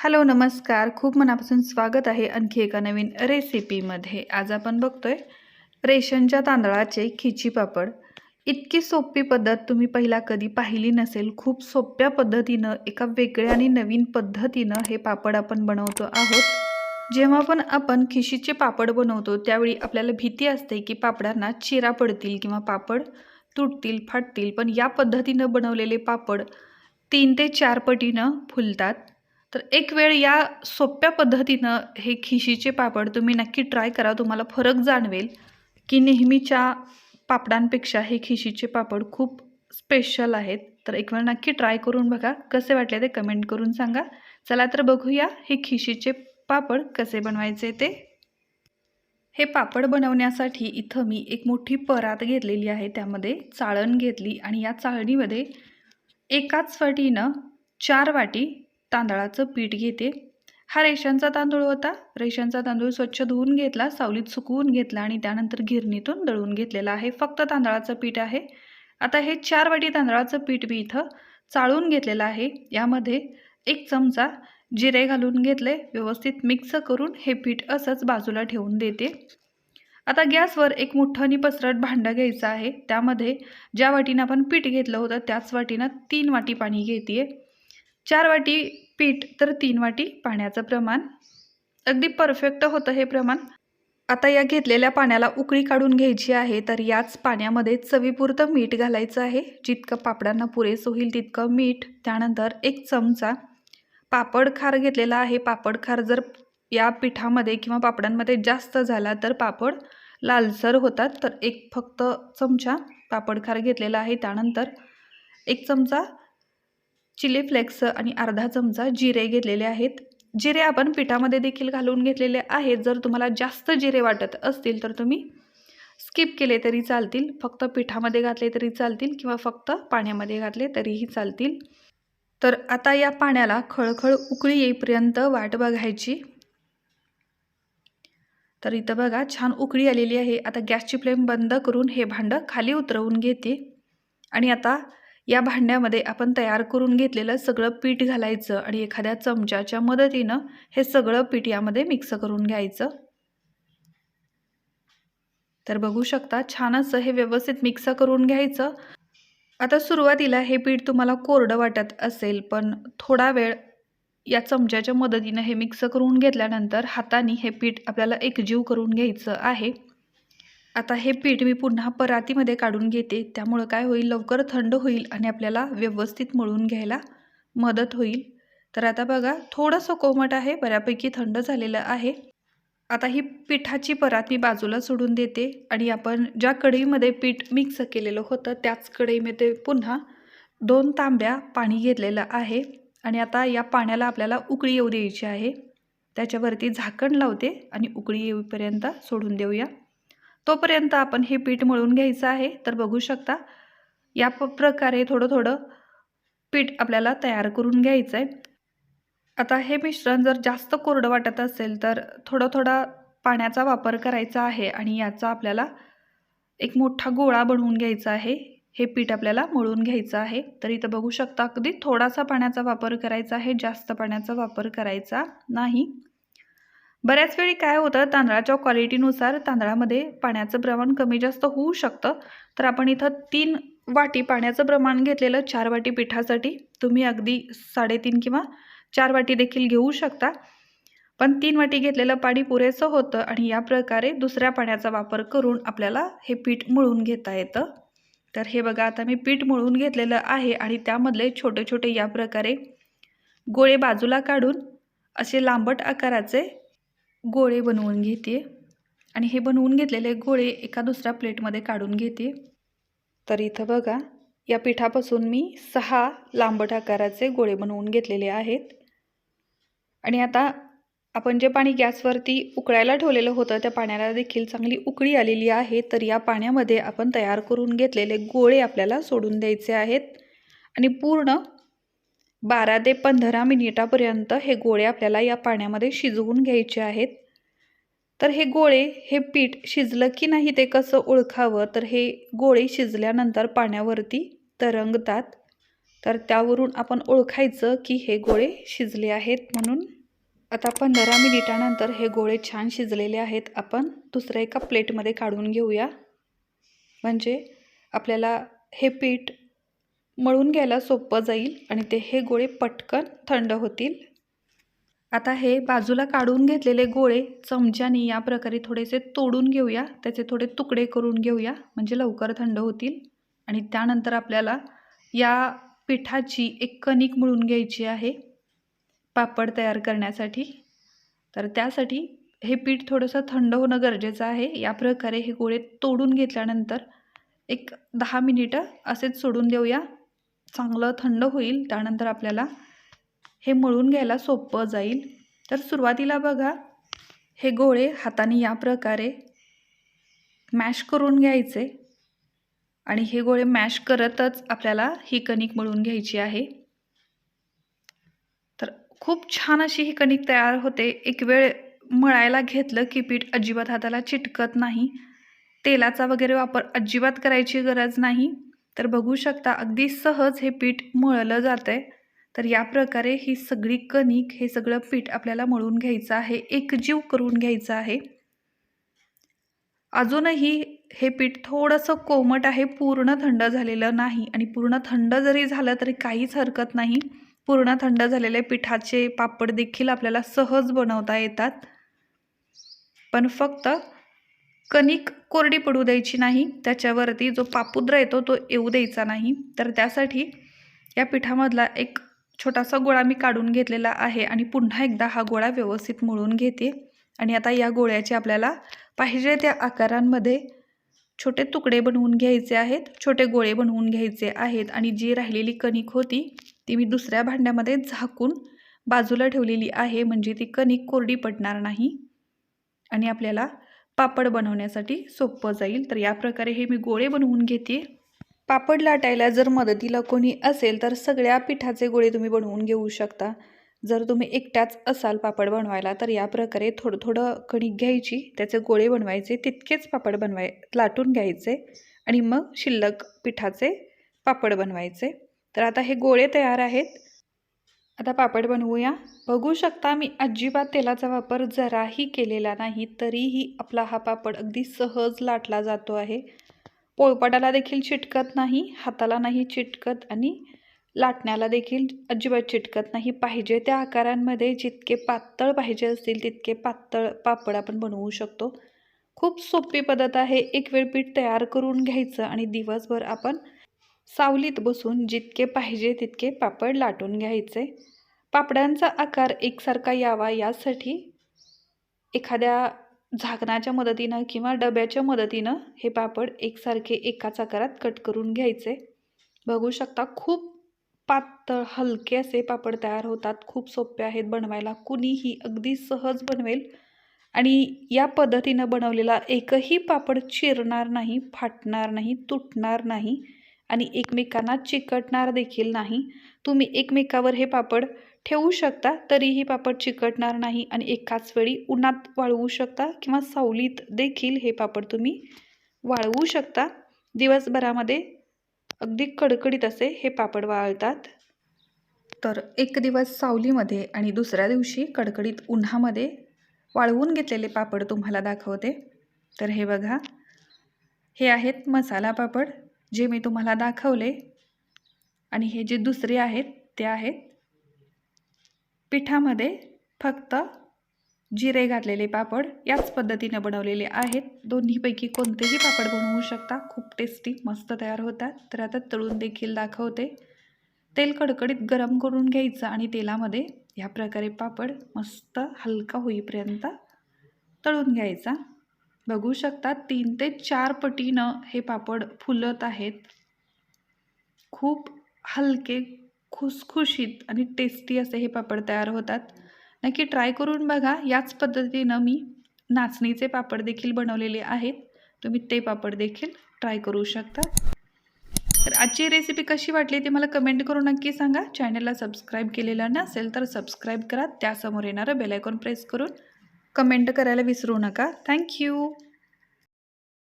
Hello नमस्कार. खूप मनापासून स्वागत आहे आणखी एका नवीन रेसिपीमध्ये आज आपण बघतोय रेशनच्या तांदळाचे खिची पापड. इतकी सोपी पद्धत तुम्ही पहिला कधी पाहिली नसेल खूप सोप्या पद्धतीनं एका वेगळ्या आणि नवीन पद्धतीनं हे पापड आपण बनवतो आहोत. जेव्हा पण आपण खिशीचे पापड बनवतो त्यावेळी आपल्याला भीती असते की पापडांना चिरा पडतील किंवा पापड तुटतील फाटतील. पण या पद्धतीनं बनवलेले पापड तीन ते चार पटीनं फुलतात. तर एक वेळ या सोप्या पद्धतीनं हे खिशीचे पापड तुम्ही नक्की ट्राय करा. तुम्हाला फरक जाणवेल की नेहमीच्या पापडांपेक्षा हे खिशीचे पापड खूप स्पेशल आहेत. तर एक वेळ नक्की ट्राय करून बघा. कसे वाटले ते कमेंट करून सांगा. चला तर बघूया हे खिशीचे पापड कसे बनवायचे ते. हे पापड बनवण्यासाठी इथं मी एक मोठी परात घेतलेली आहे. त्यामध्ये चाळण घेतली आणि या चाळणीमध्ये एकाच वाटीनं चार वाटी तांदळाचं पीठ घेते. हा रेशनचा तांदूळ होता. रेशनचा तांदूळ स्वच्छ धुवून घेतला सावलीत सुकवून घेतला आणि त्यानंतर गिरणीतून दळून घेतलेला आहे. फक्त तांदळाचं पीठ आहे. आता हे चार वाटी तांदळाचं पीठ मी इथं चाळून घेतलेलं आहे. यामध्ये एक चमचा जिरे घालून घेतले. व्यवस्थित मिक्स करून हे पीठ असंच बाजूला ठेवून देते. आता गॅसवर एक मोठं आणि पसरट भांडं घ्यायचं आहे. त्यामध्ये ज्या वाटीनं आपण पीठ घेतलं होतं त्याच वाटीनं तीन वाटी पाणी घेते चार वाटी पीठ तर तीन वाटी पाण्याचं प्रमाण. अगदी परफेक्ट होतं हे प्रमाण. आता या घेतलेल्या पाण्याला उकळी काढून घ्यायची आहे तर याच पाण्यामध्ये चवीपुरतं मीठ घालायचं आहे. जितकं पापडांना पुरेस होईल तितकं मीठ त्यानंतर एक चमचा पापड खार घेतलेला आहे. पापड खार जर या पिठामध्ये किंवा पापडांमध्ये जास्त झाला तर पापड लालसर होतात. तर एक फक्त चमचा पापड खार घेतलेला आहे. त्यानंतर एक चमचा चिली फ्लेक्स आणि अर्धा चमचा जिरे घेतलेले आहेत. जिरे आपण पिठामध्ये देखील घालून घेतलेले आहेत. जर तुम्हाला जास्त जिरे वाटत असतील तर तुम्ही स्किप केले तरी चालतील. फक्त पिठामध्ये घातले तरी चालतील किंवा फक्त पाण्यामध्ये घातले तरीही चालतील. तर आता या पाण्याला खळखळ उकळी येईपर्यंत वाट बघायची. तर इथं बघा छान उकळी आलेली आहे. आता गॅसची फ्लेम बंद करून हे भांडं खाली उतरवून घेते. आणि आता या भांड्यामध्ये आपण तयार करून घेतलेलं सगळं पीठ घालायचं आणि एखाद्या चमच्याच्या मदतीनं हे सगळं पीठ यामध्ये मिक्स करून घ्यायचं. तर बघू शकता छान असं हे व्यवस्थित मिक्स करून घ्यायचं. आता सुरुवातीला हे पीठ तुम्हाला कोरडं वाटत असेल पण थोडा वेळ या चमच्याच्या मदतीनं हे मिक्स करून घेतल्यानंतर हाताने हे पीठ आपल्याला एकजीव करून घ्यायचं आहे. आता हे पीठ मी पुन्हा परातीमध्ये काढून घेते. त्यामुळं काय होईल? लवकर थंड होईल आणि आपल्याला व्यवस्थित मळून घ्यायला मदत होईल. तर आता बघा थोडंसं कोमट आहे बऱ्यापैकी थंड झालेलं आहे. आता ही पिठाची परात मी बाजूला सोडून देते आणि आपण ज्या कढईमध्ये पीठ मिक्स केलेलं होतं त्याच कढईमध्ये पुन्हा दोन तांब्या पाणी घेतलेलं आहे. आणि आता या पाण्याला आपल्याला उकळी येऊ द्यायची आहे. त्याच्यावरती झाकण लावते आणि उकळी येऊपर्यंत सोडून देऊया. तोपर्यंत आपण हे पीठ मळून घ्यायचं आहे. तर बघू शकता या प प्रकारे थोडं थोडं पीठ आपल्याला तयार करून घ्यायचं आहे आता हे मिश्रण जर जास्त कोरडं वाटत असेल तर थोडं थोडा पाण्याचा वापर करायचा आहे आणि याचा आपल्याला एक मोठा गोळा बनवून घ्यायचा आहे. हे पीठ आपल्याला मळून घ्यायचं आहे. तर इथं बघू शकता अगदी थोडासा पाण्याचा वापर करायचा आहे. जास्त पाण्याचा वापर करायचा नाही. बऱ्याच वेळी काय होतं तांदळाच्या क्वालिटीनुसार तांदळामध्ये पाण्याचं प्रमाण कमी जास्त होऊ शकतं. तर आपण इथं तीन वाटी पाण्याचं प्रमाण घेतलेलं चार वाटी पिठासाठी तुम्ही अगदी साडेतीन किंवा चार वाटी देखील घेऊ शकता. पण तीन वाटी घेतलेलं पाणी पुरेसं होतं आणि या प्रकारे दुसऱ्या पाण्याचा वापर करून आपल्याला हे पीठ मळून घेता येतं. तर हे बघा आता मी पीठ मळून घेतलेलं आहे आणि त्यामधले छोटे छोटे या प्रकारे गोळे बाजूला काढून असे लांबट आकाराचे गोळे बनवून घेते. आणि हे बनवून घेतलेले गोळे एका दुसऱ्या प्लेटमध्ये काढून घेते. तर इथं बघा या पिठापासून मी सहा लांबट आकाराचे गोळे बनवून घेतलेले आहेत. आणि आता आपण जे पाणी गॅसवरती उकळायला ठेवलेलं होतं त्या पाण्याला देखील चांगली उकळी आलेली आहे. तर या पाण्यामध्ये आपण तयार करून घेतलेले गोळे आपल्याला सोडून द्यायचे आहेत. आणि पूर्ण बारा ते पंधरा मिनिटापर्यंत हे गोळे आपल्याला या पाण्यामध्ये शिजवून घ्यायचे आहेत. तर हे गोळे हे पीठ शिजलं की नाही ते कसं ओळखावं? तर हे गोळे शिजल्यानंतर पाण्यावरती तरंगतात. तर त्यावरून आपण ओळखायचं की हे गोळे शिजले आहेत म्हणून. आता पंधरा मिनिटानंतर हे गोळे छान शिजलेले आहेत. आपण दुसऱ्या एका प्लेटमध्ये काढून घेऊया. म्हणजे आपल्याला हे पीठ मळून घ्यायला सोपं जाईल आणि ते हे गोळे पटकन थंड होतील. आता हे बाजूला काढून घेतलेले गोळे चमच्याने या प्रकारे थोडेसे तोडून घेऊया. त्याचे थोडे तुकडे करून घेऊया म्हणजे लवकर थंड होतील. आणि त्यानंतर आपल्याला या पिठाची एक कणिक मळून घ्यायची आहे पापड तयार करण्यासाठी. तर त्यासाठी हे पीठ थोडंसं थंड होणं गरजेचं आहे. या प्रकारे हे गोळे तोडून घेतल्यानंतर एक दहा मिनिटं असेच सोडून देऊया. चांगलं थंड होईल त्यानंतर आपल्याला हे मळून घ्यायला सोपं जाईल. तर सुरुवातीला बघा हे गोळे हाताने या प्रकारे मॅश करून घ्यायचे. आणि हे गोळे मॅश करतच आपल्याला ही कणिक मळून घ्यायची आहे. तर खूप छान अशी ही कणिक तयार होते. एक वेळ मळायला घेतलं की पीठ अजिबात हाताला चिटकत नाही. तेलाचा वगैरे वापर अजिबात करायची गरज नाही. तर बघू शकता अगदी सहज हे पीठ मळलं जातं आहे तर या प्रकारे ही सगळी कणिक हे सगळं पीठ आपल्याला मळून घ्यायचं आहे एकजीव करून घ्यायचं आहे. अजूनही हे पीठ थोडंसं कोमट आहे पूर्ण थंड झालेलं नाही आणि पूर्ण थंड जरी झालं तरी काहीच हरकत नाही. पूर्ण थंड झालेले पिठाचे पापड देखील आपल्याला सहज बनवता येतात. पण फक्त कणिक कोरडी पडू द्यायची नाही त्याच्यावरती जो पापुद्रा येतो तो येऊ द्यायचा नाही. तर त्यासाठी या पिठामधला एक छोटासा गोळा मी काढून घेतलेला आहे आणि पुन्हा एकदा हा गोळा व्यवस्थित मळून घेते. आणि आता या गोळ्याचे आपल्याला पाहिजे त्या आकारांमध्ये छोटे तुकडे बनवून घ्यायचे आहेत छोटे गोळे बनवून घ्यायचे आहेत. आणि जी राहिलेली कणिक होती ती मी दुसऱ्या भांड्यामध्ये झाकून बाजूला ठेवलेली आहे. म्हणजे ती कणिक कोरडी पडणार नाही. आणि आपल्याला पापड बनवण्यासाठी सोपं जाईल. तर या प्रकारे हे मी गोळे बनवून घेते. पापड लाटायला जर मदतीला कोणी असेल तर सगळ्या पिठाचे गोळे तुम्ही बनवून घेऊ शकता. जर तुम्ही एकट्याच असाल पापड बनवायला तर या प्रकारे थोडं थोडं कणिक घ्यायची त्याचे गोळे बनवायचे तितकेच पापड बनवाय लाटून घ्यायचे आणि मग शिल्लक पिठाचे पापड बनवायचे. तर आता हे गोळे तयार आहेत. आता पापड बनवूया. बघू शकता मी अजिबात तेलाचा वापर जराही केलेला नाही तरीही आपला हा पापड अगदी सहज लाटला जातो आहे. पोळपाटाला देखील चिटकत नाही हाताला नाही चिटकत आणि लाटण्याला देखील अजिबात चिटकत नाही. पाहिजे त्या आकारांमध्ये जितके पातळ पाहिजे असतील तितके पातळ पापड आपण बनवू शकतो. खूप सोपी पद्धत आहे. एक वेळ पीठ तयार करून घ्यायचं आणि दिवसभर आपण सावलीत बसून जितके पाहिजे तितके पापड लाटून घ्यायचे. पापड्यांचा आकार एकसारखा यावा यासाठी एखाद्या झाकणाच्या मदतीनं किंवा डब्याच्या मदतीनं हे पापड एकसारखे एकाच आकारात कट करून घ्यायचे. बघू शकता खूप पातळ हलके असे पापड तयार होतात. खूप सोपे आहेत बनवायला. कुणीही अगदी सहज बनवेल. आणि या पद्धतीनं बनवलेला एकही पापड चिरणार नाही फाटणार नाही तुटणार नाही. आणि एकमेकांना चिकटणार देखील नाही. तुम्ही एकमेकावर हे पापड ठेवू शकता तरीही पापड चिकटणार नाही आणि एकाच वेळी उन्हात वाळवू शकता किंवा सावलीत देखील हे पापड तुम्ही वाळवू शकता. दिवसभरामध्ये अगदी कडकडीत असे हे पापड वाळतात. तर एक दिवस सावलीमध्ये आणि दुसऱ्या दिवशी कडकडीत उन्हामध्ये वाळवून घेतलेले पापड तुम्हाला दाखवते. तर हे बघा. हे आहेत मसाला पापड. जे मी तुम्हाला दाखवले आणि हे जे दुसरे आहेत ते आहेत. पिठामध्ये फक्त जिरे घातलेले पापड याच पद्धतीने बनवलेले आहेत. दोन्हीपैकी कोणतेही पापड बनवू शकता. खूप टेस्टी मस्त तयार होतात. तर आता तळून देखील दाखवते. तेल कडकडीत गरम करून घ्यायचं आणि तेलामध्ये ह्या प्रकारे पापड मस्त हलका होईपर्यंत तळून घ्यायचा. बघू शकता तीन ते चार पटीनं हे पापड फुलत आहेत. खूप हलके खुसखुशीत आणि टेस्टी असे हे पापड तयार होतात. नक्की ट्राय करून बघा. याच पद्धतीनं मी नाचणीचे पापड देखील बनवलेले आहेत. तुम्ही ते पापड देखील ट्राय करू शकता. तर आजची रेसिपी कशी वाटली ते मला कमेंट करून नक्की सांगा. चॅनलला सबस्क्राईब केलेलं नसेल तर सबस्क्राईब करा. त्यासमोर येणारं बेलायकॉन प्रेस करून कमेंट करायला विसरू नका. थँक्यू